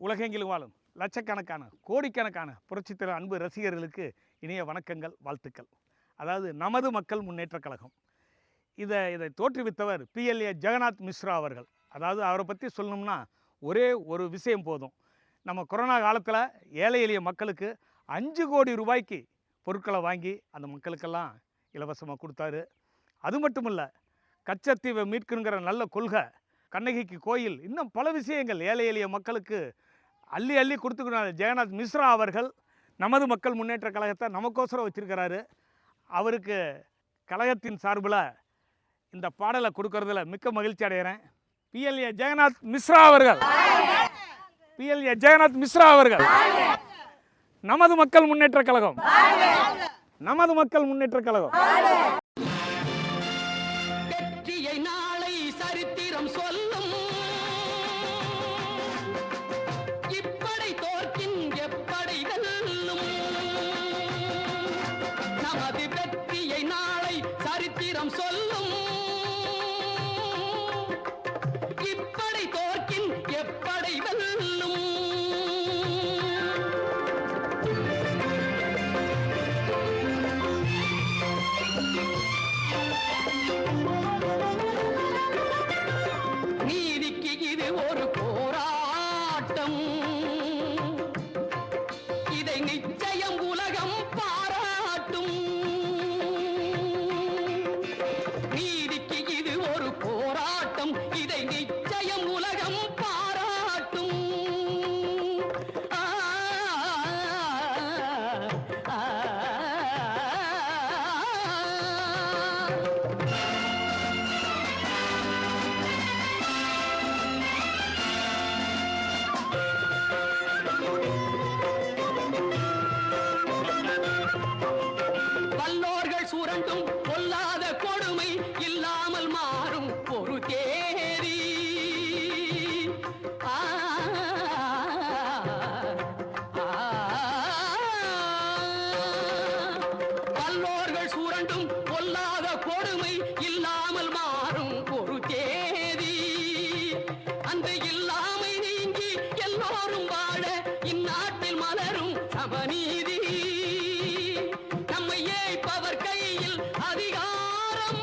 உலகெங்கிலும் வாழும். லட்சக்கணக்கான கோடிக்கணக்கான புரட்சித்திர அன்பு ரசிகர்களுக்கு இனிய வணக்கங்கள் வாழ்த்துக்கள். அதாவது நமது மக்கள் முன்னேற்றக் கழகம். இதை இதை தோற்றுவித்தவர் பிஎல்ஏ ஜெகநாத் மிஸ்ரா அவர்கள். அதாவது அவரை பற்றி சொல்லணும்னா ஒரே ஒரு விஷயம் போதும். நம்ம கொரோனா காலத்தில் ஏழை எளிய மக்களுக்கு அஞ்சு கோடி ரூபாய்க்கு பொருட்களை வாங்கி அந்த மக்களுக்கெல்லாம் இலவசமாக கொடுத்தாரு. அது மட்டும் இல்லை கச்சத்தீவை மீட்கணுங்கிற நல்ல கொள்கை கண்ணகிக்கு கோயில் இன்னும் பல விஷயங்கள் ஏழை எளிய மக்களுக்கு அள்ளி அள்ளி கொடுத்துக்கிறாரு. ஜெகநாத் மிஸ்ரா அவர்கள் நமது மக்கள் முன்னேற்ற கழகத்தை நமக்கோசரம் வச்சிருக்கிறாரு. அவருக்கு கழகத்தின் சார்பில் இந்த பாடலை கொடுக்கறதுல மிக்க மகிழ்ச்சி அடைகிறேன் பிஎல்ஏ ஜெகநாத் மிஸ்ரா அவர்கள். பிஎல்ஏ ஜெகநாத் மிஸ்ரா அவர்கள். நமது மக்கள் முன்னேற்ற கழகம். நமது மக்கள் முன்னேற்ற கழகம். நமது வெற்றியை எல்லாரும் வாழ இந்நாட்டில் மலரும் சமநீதி. நம்மை ஏய்ப்பவர் கையில் அதிகாரம்.